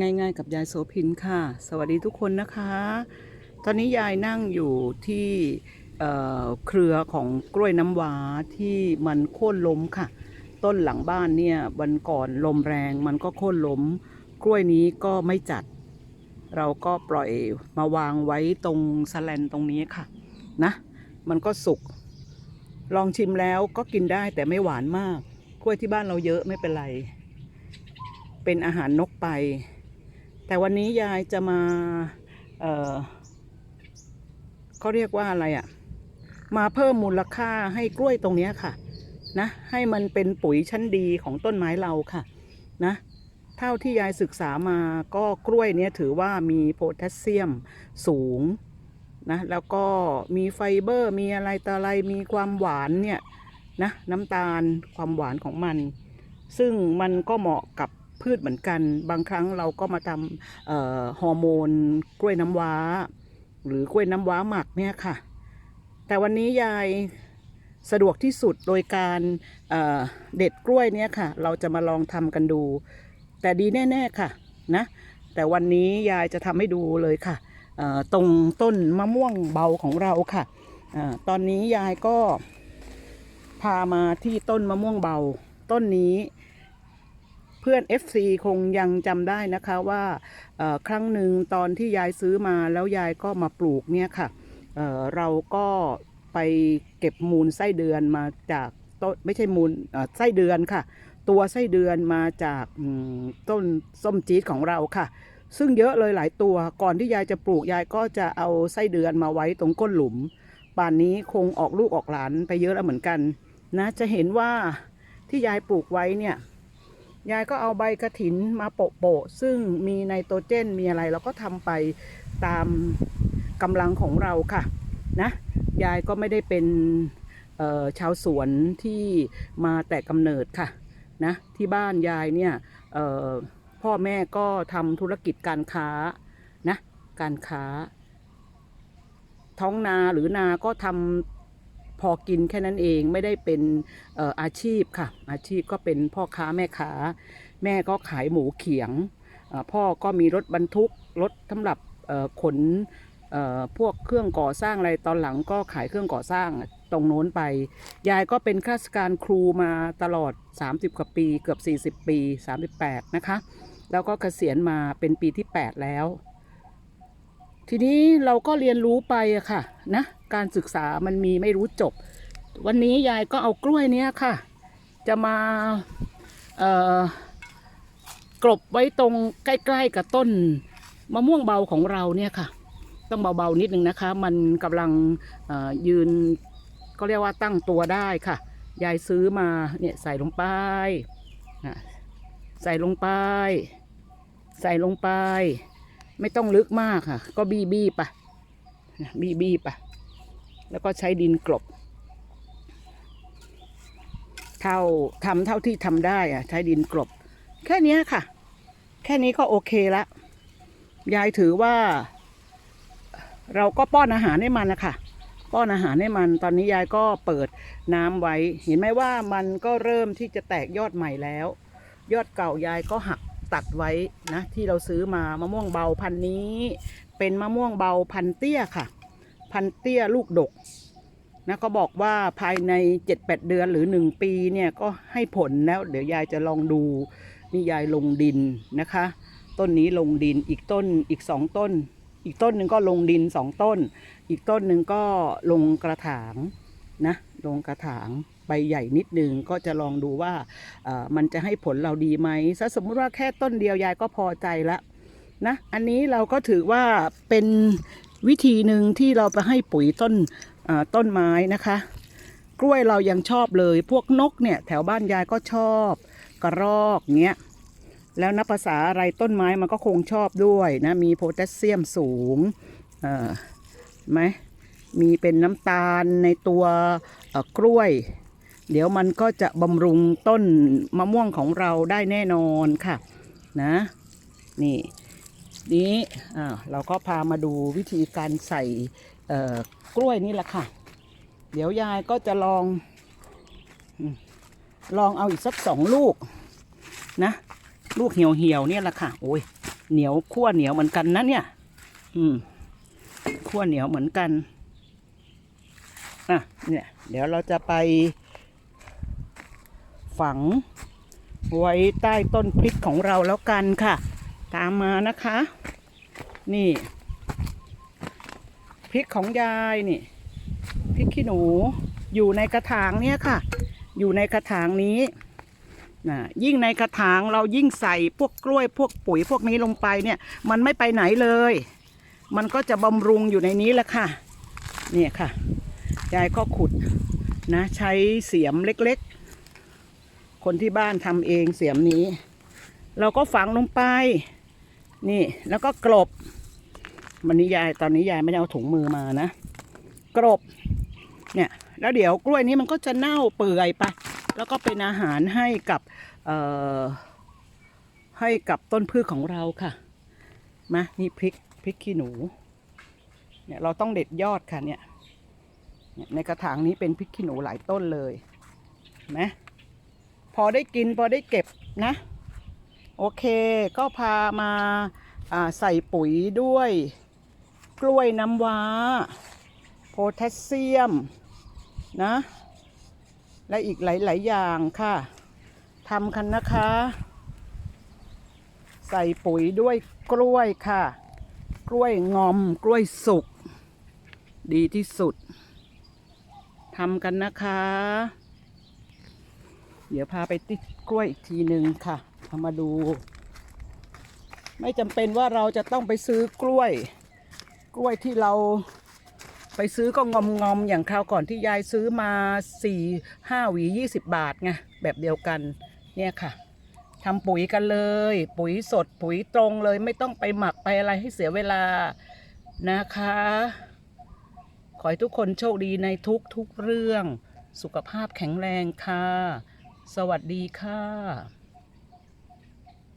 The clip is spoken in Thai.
ง่าย ๆ กับยายโสพินค่ะ สวัสดีทุกคนนะคะ ตอนนี้ยายนั่งอยู่ที่เเครือของกล้วยน้ำว้าที่มันโค่นล้มค่ะ ต้นหลังบ้านเนี่ยวันก่อนลมแรงมันก็โค่นล้ม กล้วยนี้ก็ไม่จัด เราก็ปล่อยมาวางไว้ตรงสแลนตรงนี้ค่ะนะ มันก็สุก ลองชิมแล้วก็กินได้แต่ไม่หวานมาก กล้วยที่บ้านเราเยอะไม่เป็นไร เป็นอาหารนกไป แต่วันนี้ยายจะมา เออเขาเรียกว่าอะไรอะ่ะ มาเพิ่มมูลค่าให้กล้วยตรงนี้ค่ะ นะ ให้มันเป็นปุ๋ยชั้นดีของต้นไม้เราค่ะ นะ เท่าที่ยายศึกษามาก็กล้วยเนี้ยถือว่ามีโพแทสเซียมสูงนะแล้วก็มีไฟเบอร์มีอะไรต่ออะไรมีความหวานเนี่ยนะน้ำตาลความหวานของมัน ซึ่งมันก็เหมาะกับ พืชเหมือนกัน บางครั้งเราก็มาทำฮอร์โมนกล้วยน้ำว้า หรือกล้วยน้ำว้าหมักเนี่ยค่ะ แต่วันนี้ยายสะดวกที่สุดโดยการเเด็ดกล้วยเนี่ยค่ะ เราจะมาลองทำกันดู แต่ดีแน่ ๆ ค่ะนะแต่วันนี้ยายจะทำให้ดูเลยค่ะ ตรงต้นมะม่วงเบาของเราค่ะอตอนนี้ยายก็พามาที่ต้นมะม่วงเบา ต้นนี้ พื่อน FC คงยังจำได้นะคะว่าครั้งหนึ่งตอนที่ยายซื้อมาแล้วยายก็มาปลูกเนี่ยค่ะเเราก็ไปเก็บมูลไส้เดือนมาจากต้นไม่ใช่มูลไส้เดือนค่ะ ตัวไส้เดือนมาจากต้นส้มจี๊ดของเราค่ะ ซึ่งเยอะเลยหลายตัวก่อนที่ยายจะปลูกยายก็จะเอาไส้เดือนมาไว้ตรงก้นหลุมป่านนี้คงออกลูกออกหลานไปเยอะแล้วเหมือนกันนะจะเห็นว่าที่ยายปลูกไว้เนี่ย ยายก็เอาใบกระถินมาโปะโปะซึ่งมีไนโตรเจนมีอะไรเราก็ทำไปตามกำลังของเราค่ะนะยายก็ไม่ได้เป็นชาวสวนที่มาแต่กำเนิดค่ะนะที่บ้านยายเนี่ยพ่อแม่ก็ทำธุรกิจการค้านะการค้า ท้องนาหรือนาก็ทำ พอกินแค่นั้นเองไม่ได้เป็นอาชีพค่ะ อาชีพก็เป็นพ่อค้าแม่ค้า แม่ก็ขายหมูเขียง พ่อก็มีรถบรรทุกรถสำหรับขนพวกเครื่องก่อสร้างอะไรตอนหลังก็ขายเครื่องก่อสร้างตรงโน้นไป ยายก็เป็นข้าราชการครูมาตลอด 30 กว่าปีเกือบ 40 ปี 38 นะคะ แล้วก็เกษียณมาเป็นปีที่ 8 แล้ว ทีนี้เราก็เรียนรู้ไปอะค่ะนะ การศึกษามันมีไม่รู้จบ วันนี้ยายก็เอากล้วยเนี้ยค่ะ จะมากลบไว้ตรงใกล้ ๆ กับต้นมะม่วงเบาของเราเนี่ยค่ะ ต้องเบาๆนิดนึงนะคะ มันกำลังยืนก็เรียกว่าตั้งตัวได้ค่ะ ยายซื้อมาเนี่ยใส่ลงไปใส่ลงไป ใส่ลงไป ไม่ต้องลึกมากค่ะ ก็บี้บี้ไปะบี้บี้ไป แล้วก็ใช้ดินกลบ เท่าทำเท่าที่ทำได้อะใช้ดินกลบ แค่นี้ค่ะ แค่นี้ก็โอเคละ ยายถือว่า เราก็ป้อนอาหารให้มันนะคะป้อนอาหารให้มัน ตอนนี้ยายก็เปิดน้ำไว้ เห็นไหมว่ามันก็เริ่มที่จะแตกยอดใหม่แล้ว ยอดเก่ายายก็หักตัดไว้นะ ที่เราซื้อมามะม่วงเบาพันนี้ เป็นมะม่วงเบาพันเตี้ยค่ะ พันเตี้ยลูกดกนะก็บอกว่าภายใน 7-8 เดือนหรือ 1 ปีเนี่ยก็ให้ผลแล้ว เดี๋ยวยายจะลองดูนี่ยายลงดินนะคะ ต้นนี้ลงดินอีกต้นอีกสองต้น อีกต้นหนึ่งก็ลงดินสองต้น อีกต้นหนึ่งก็ลงกระถางนะลงกระถางใบใหญ่นิดนึงก็จะลองดูว่าเออมันจะให้ผลเราดีไหมถ้าสมมุติว่าแค่ต้นเดียวยายก็พอใจละนะอันนี้เราก็ถือว่าเป็น วิธีหนึ่งที่เราไปให้ปุ๋ยต้นต้นไม้นะคะ กล้วยเรายังชอบเลย พวกนกเนี่ยแถวบ้านยายก็ชอบ กระรอกเงี้ยแล้วนับภาษาอะไรต้นไม้มันก็คงชอบด้วยนะมีโพแทสเซียมสูงเอ่อไหมมีเป็นน้ำตาลในตัวกล้วย เดี๋ยวมันก็จะบำรุงต้นมะม่วงของเราได้แน่นอนค่ะนะนี่ นี้เราก็พามาดูวิธีการใส่กล้วยนี่แหละค่ะ เดี๋ยวยายก็จะลองลองเอาอีกสักสองลูกนะ ลูกเหี่ยวเหี่ยวๆเนี่ยแหละค่ะ โอ้ยเหนียวขั้วเหนียวเหมือนกันนะเนี่ย อืมขั้วเหนียวเหมือนกันอะเนี่ย เดี๋ยวเราจะไป ฝังไว้ใต้ต้นพริกของเราแล้วกันค่ะ ตามมานะคะ นี่พริกของยายนี่พริกขี้หนูอยู่ในกระถางเนี่ยค่ะ อยู่ในกระถางนี้นะยิ่งในกระถางเรายิ่งใส่พวกกล้วยพวกปุ๋ยพวกนี้ลงไปเนี่ย มันไม่ไปไหนเลย มันก็จะบำรุงอยู่ในนี้แหละค่ะเนี่ยค่ะยายก็ขุดนะ ใช้เสียมเล็กๆ คนที่บ้านทำเองเสียมนี้ เราก็ฝังลงไป นี่แล้วก็กลบวันนี้ยายตอนนี้ยายไม่ได้เอาถุงมือมานะกรบเนี่ย แล้วเดี๋ยวกล้วยนี้มันก็จะเน่าเปื่อยไปแล้วก็เป็นอาหารให้กับเอ่อให้กับต้นพืชของเราค่ะมานี่พริกพริกขี้หนูเนี่ยเราต้องเด็ดยอดค่ะเนี่ยในกระถางนี้เป็นพริกขี้หนูหลายต้นเลยนไหมพอได้กินพอได้เก็บนะ โอเค ก็พามาาใส่ปุ๋ยด้วย กล้วยน้ำว้า โพแทสเซียมนะ และอีกหลาย ๆ อย่างค่ะทำกันนะคะ ใส่ปุ๋ยด้วยกล้วยค่ะ กล้วยงอมกล้วยสุก ดีที่สุดทำกันนะคะ เดี๋ยวพาไปติดกล้วยอีกทีหนึ่งค่ะ เอามาดู ไม่จำเป็นว่าเราจะต้องไปซื้อกล้วย กล้วยที่เราไปซื้อก็งอมงอมๆอย่างคราวก่อนที่ยายซื้อมาสี่ห้าหวียี่สิบบาทไงแบบเดียวกันเนี่ยค่ะทำปุ๋ยกันเลย ปุ๋ยสดปุ๋ยตรงเลย ไม่ต้องไปหมักไปอะไรให้เสียเวลานะคะ ขอให้ทุกคนโชคดีในทุกทุกๆเรื่อง สุขภาพแข็งแรงค่ะ สวัสดีค่ะ